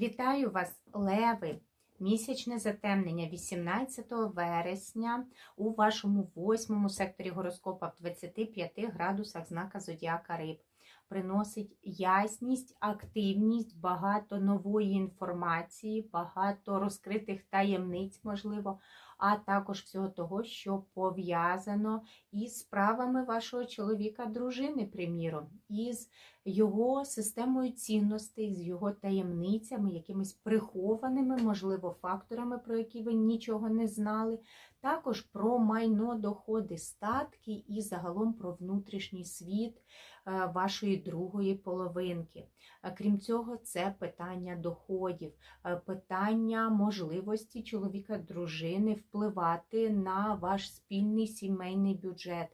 Вітаю вас, Леви! Місячне затемнення 18 вересня у вашому восьмому секторі гороскопа в 25 градусах знака Зодіака Риб. Приносить ясність, активність, багато нової інформації, багато розкритих таємниць, можливо, а також всього того, що пов'язано із справами вашого чоловіка, дружини, приміром, із його системою цінностей, з його таємницями, якимись прихованими, можливо, факторами, про які ви нічого не знали. Також про майно, доходи, статки і загалом про внутрішній світ вашої другої половинки. Е, Крім цього, це питання доходів, е, питання можливості чоловіка, дружини впливати на ваш спільний сімейний бюджет.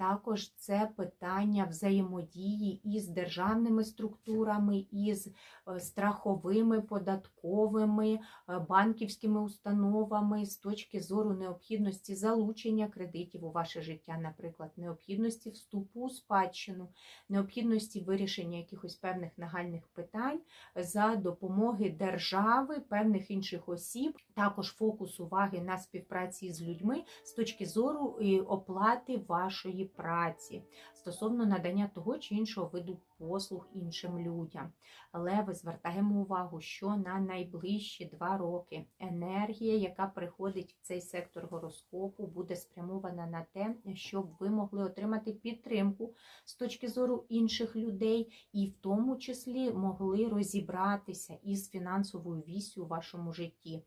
Також це питання взаємодії із державними структурами, із е, страховими, податковими, е, банківськими установами з точки зору необхідності залучення кредитів у ваше життя, наприклад, необхідності вступу у спадщину, необхідності вирішення якихось певних нагальних питань за допомоги держави, певних інших осіб, також фокус уваги на співпраці з людьми з точки зору е, оплати вашої праці стосовно надання того чи іншого виду послуг іншим людям. Але ви звертаємо увагу, що на найближчі два роки енергія, яка приходить в цей сектор гороскопу, буде спрямована на те, щоб ви могли отримати підтримку з точки зору інших людей, і в тому числі могли розібратися із фінансовою вісю у вашому житті.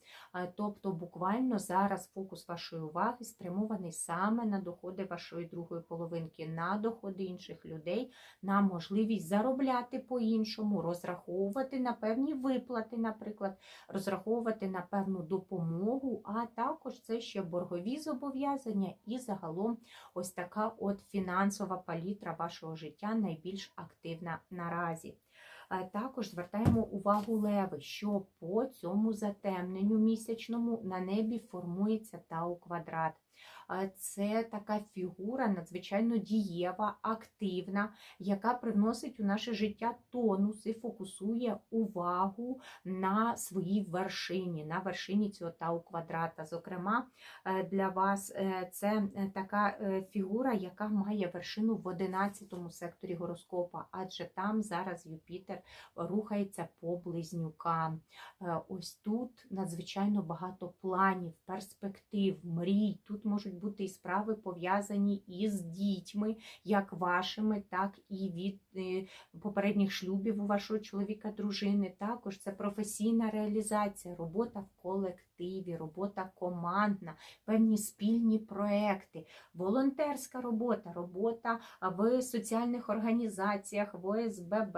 Тобто, буквально зараз фокус вашої уваги спрямований саме на доходи вашої другої половинки, на доходи інших людей, на можливість заробляти по-іншому, розраховувати на певні виплати, наприклад, розраховувати на певну допомогу, а також це ще боргові зобов'язання і загалом ось така от фінансова палітра вашого життя найбільш активна наразі. Також звертаємо увагу леви, що по цьому затемненню місячному на небі формується тау квадрат. Це така фігура надзвичайно дієва, активна, яка привносить у наше життя тонус і фокусує увагу на своїй вершині, на вершині цього тау квадрата. Зокрема, е, для вас е, це е, така фігура, яка має вершину в 11 секторі гороскопа, адже там зараз Юпітер рухається по близнюкам. Е, Ось тут надзвичайно багато планів, перспектив, мрій. Тут можуть бути і справи пов'язані із дітьми, як вашими, так і від е, попередніх шлюбів у вашого чоловіка, дружини. Також це професійна реалізація, робота в колективі, робота командна, певні спільні проекти, волонтерська робота, робота в соціальних організаціях, в ОСББ,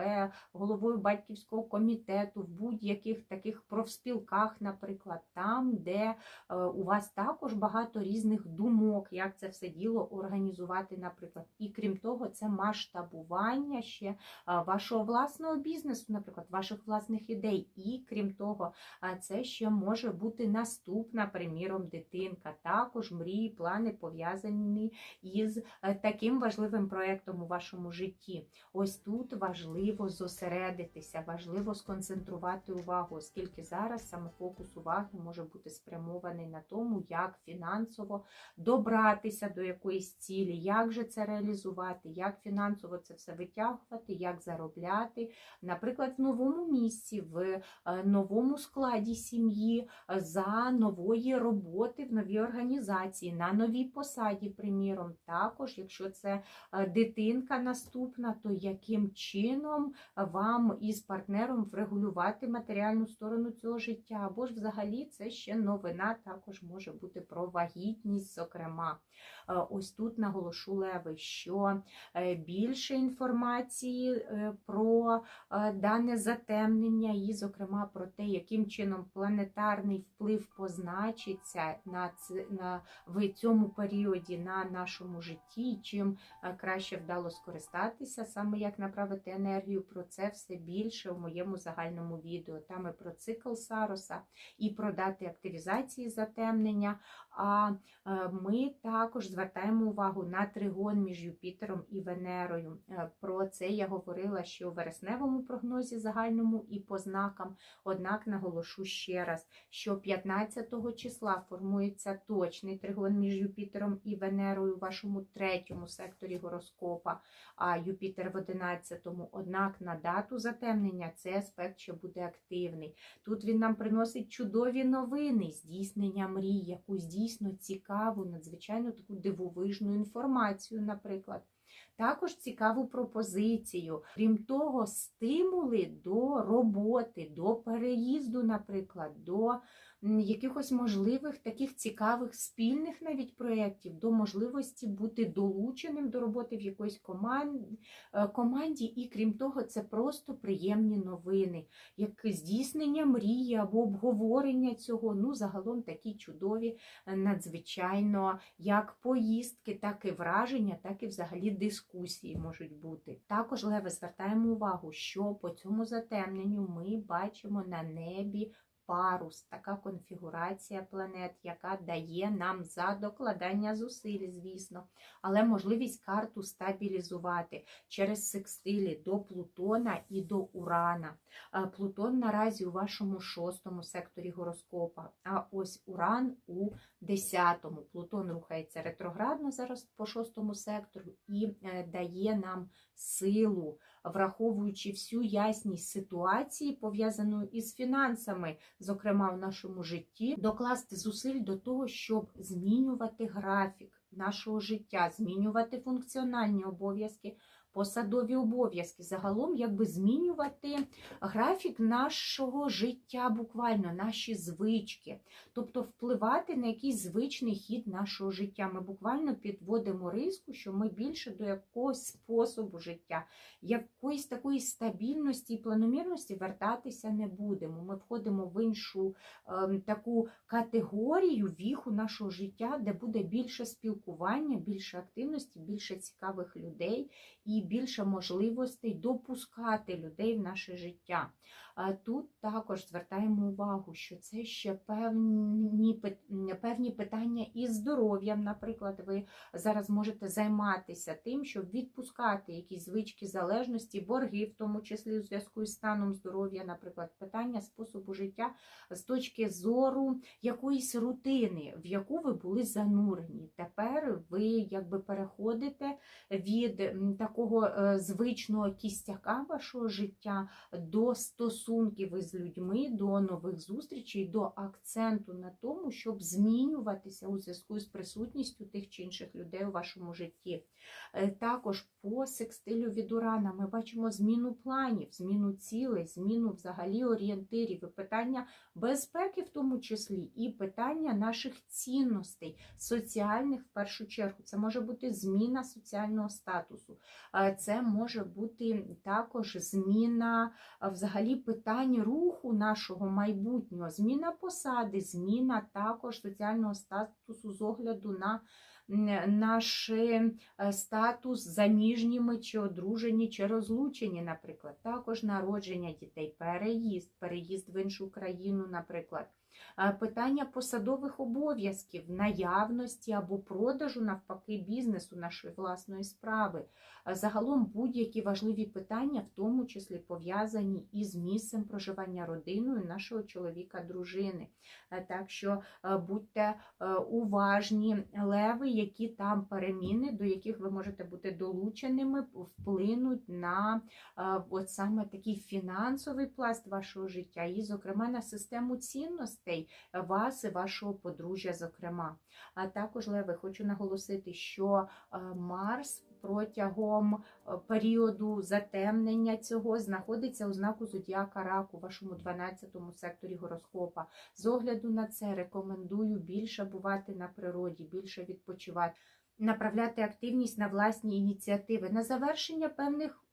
головою батьківського комітету, в будь-яких таких профспілках, наприклад, там, де е, у вас також багато різних думок, як це все діло організувати, наприклад. І крім того, це масштабування ще е, вашого власного бізнесу, наприклад, ваших власних ідей. І крім того, е, це ще може бути наступна, приміром, дитинка. Також мрії, плани пов'язані із таким важливим проєктом у вашому житті. Ось тут важливо зосередитися, важливо сконцентрувати увагу, оскільки зараз саме фокус уваги може бути спрямований на тому, як фінансово добратися до якоїсь цілі, як же це реалізувати, як фінансово це все витягувати, як заробляти, наприклад, в новому місці, в е, новому складі сім'ї, е, за нової роботи в новій організації, на новій посаді, приміром. Також, якщо це е, дитинка наступна, то яким чином вам із партнером врегулювати матеріальну сторону цього життя, або ж взагалі це ще новина також може бути про вагітність, зокрема. Е, Ось тут наголошу леви, що е, більше інформації е, про дане затемнення, і, зокрема, про те, яким чином планетарний вплив позначиться на, на в цьому періоді на нашому житті, чим краще вдало скористатися, саме як направити енергію. Про це все більше у моєму загальному відео. Там і про цикл Сароса, і про дати активізації затемнення. А Е, Ми також звертаємо увагу на тригон між Юпітером і Венерою. Е, Про це я говорила ще у вересневому прогнозі загальному і по знакам. Однак наголошу ще раз, що 15 числа формується точний тригон між Юпітером і Венерою у вашому третьому секторі гороскопа, а Юпітер в 11-му. Однак на дату затемнення цей аспект ще буде активний. Тут він нам приносить чудові новини, здійснення мрій, якусь дійсно цікаву, надзвичайно таку дивовижну інформацію, наприклад. Також цікаву пропозицію. Крім того, стимули до роботи, до переїзду, наприклад, до якихось можливих таких цікавих спільних навіть проєктів, до можливості бути долученим до роботи в якоїсь команді, команді. І крім того, це просто приємні новини, як здійснення мрії або обговорення цього. Ну, загалом такі чудові, е, надзвичайно як поїздки, так і враження, так і взагалі дискусії можуть бути. Також, Леви, звертаємо увагу, що по цьому затемненню ми бачимо на небі. Парус, така конфігурація планет, яка дає нам за докладання зусиль, звісно, але можливість карту стабілізувати через секстилі до Плутона і до Урана. Е, Плутон наразі у вашому шостому секторі гороскопа, а ось Уран у десятому. Плутон рухається ретроградно зараз по шостому сектору і е, дає нам силу, враховуючи всю ясність ситуації, пов'язаної із фінансами, зокрема в нашому житті, докласти зусиль до того, щоб змінювати графік нашого життя, змінювати функціональні обов'язки посадові обов'язки, загалом якби змінювати графік нашого життя, буквально наші звички, тобто впливати на якийсь звичний хід нашого життя. Ми буквально підводимо риску, що ми більше до якогось способу життя, якоїсь такої стабільності і планомірності вертатися не будемо. Ми входимо в іншу ем, таку категорію віху нашого життя, де буде більше спілкування, більше активності, більше цікавих людей і більше можливостей допускати людей в наше життя. Тут також звертаємо увагу, що це ще певні, певні питання із здоров'ям. Наприклад, ви зараз можете займатися тим, щоб відпускати якісь звички залежності, борги, в тому числі у зв'язку із станом здоров'я, наприклад, питання способу життя з точки зору якоїсь рутини, в яку ви були занурені. Тепер ви якби переходите від такого е, звичного кістяка вашого життя до стосунків із людьми, до нових зустрічей, до акценту на тому, щоб змінюватися у зв'язку з присутністю тих чи інших людей у вашому житті. Е, Також по секстилю від урана ми бачимо зміну планів, зміну цілей, зміну взагалі орієнтирів, і питання безпеки, в тому числі, і питання наших цінностей, соціальних в першу чергу. Це може бути зміна соціального статусу, Е, це може бути також зміна е, взагалі питань руху нашого майбутнього, зміна посади, зміна також соціального статусу з огляду на наш е, статус заміжніми чи одружені, чи розлучені, наприклад, також народження дітей, переїзд, переїзд в іншу країну, наприклад. Е, Питання посадових обов'язків, наявності або продажу, навпаки, бізнесу нашої власної справи. Е, Загалом будь-які важливі питання, в тому числі пов'язані із місцем проживання родиною нашого чоловіка, дружини. Е, Так що будьте уважні леви, які там переміни, до яких ви можете бути долученими, вплинуть на от саме такий фінансовий пласт вашого життя, і, зокрема, на систему цінностей вас і вашого подружжя, зокрема. А також, Леви, хочу наголосити, що е, Марс протягом е, періоду затемнення цього знаходиться у знаку зодіака раку, у вашому 12-му секторі гороскопа. З огляду на це рекомендую більше бувати на природі, більше відпочивати, направляти активність на власні ініціативи, на завершення певних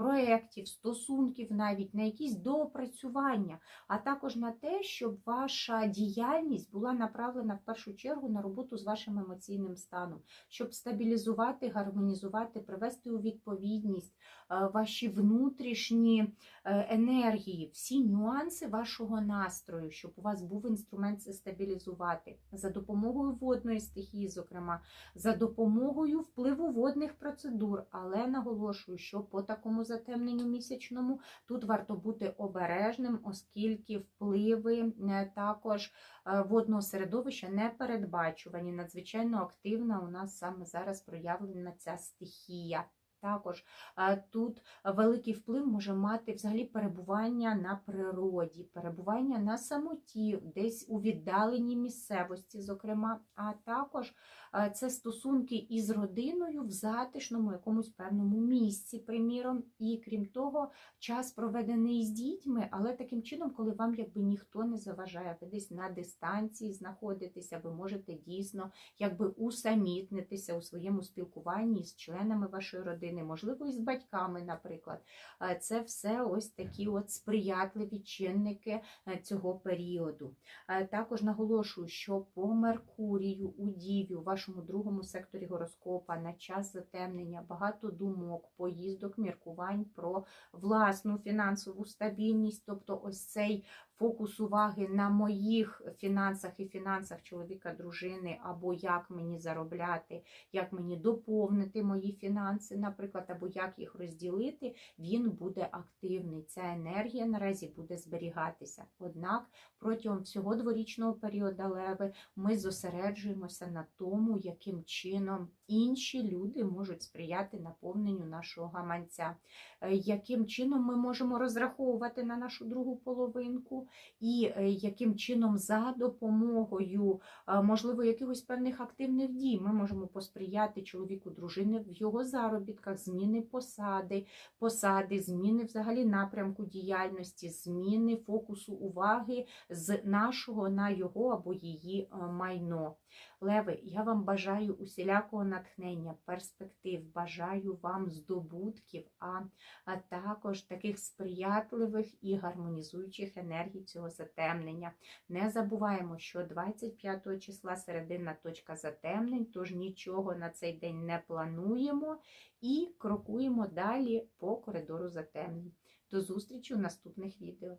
проєктів, стосунків, навіть на якісь доопрацювання, а також на те, щоб ваша діяльність була направлена в першу чергу на роботу з вашим емоційним станом, щоб стабілізувати, гармонізувати, привести у відповідність ваші внутрішні е, енергії, всі нюанси вашого настрою, щоб у вас був інструмент це стабілізувати за допомогою водної стихії, зокрема, за допомогою впливу водних процедур. Але наголошую, що по такому затемненню місячному тут варто бути обережним, оскільки впливи е, також е, водного середовища не передбачувані. Надзвичайно активна у нас саме зараз проявлена ця стихія. Також е, тут великий вплив може мати взагалі перебування на природі, перебування на самоті, десь у віддаленій місцевості, зокрема, а також е, це стосунки із родиною в затишному якомусь певному місці, приміром, і крім того, час проведений з дітьми, але таким чином, коли вам якби ніхто не заважає, ви десь на дистанції знаходитеся, ви можете дійсно якби усамітнитися у своєму спілкуванні з членами вашої родини, можливо, і з батьками, наприклад. Е, Це все ось такі от сприятливі чинники е, цього періоду. Е, Також наголошую, що по Меркурію у Діві, у вашому другому секторі гороскопа на час затемнення багато думок, поїздок, міркувань про власну фінансову стабільність, тобто ось цей фокус уваги на моїх фінансах і фінансах чоловіка, дружини, або як мені заробляти, як мені доповнити мої фінанси, наприклад, або як їх розділити, він буде активний. Ця енергія наразі буде зберігатися. Однак протягом всього дворічного періоду леви ми зосереджуємося на тому, яким чином інші люди можуть сприяти наповненню нашого гаманця, Е, яким чином ми можемо розраховувати на нашу другу половинку, і е, яким чином за допомогою, е, можливо, якихось певних активних дій ми можемо посприяти чоловіку дружини в його заробітках, зміни посади, посади, зміни взагалі напрямку діяльності, зміни фокусу уваги з нашого на його або її майно. Леви, я вам бажаю усілякого натхнення, перспектив, бажаю вам здобутків, а, також таких сприятливих і гармонізуючих енергій цього затемнення. Не забуваємо, що 25 числа середина точка затемнень, тож нічого на цей день не плануємо і крокуємо далі по коридору затемнень. До зустрічі у наступних відео.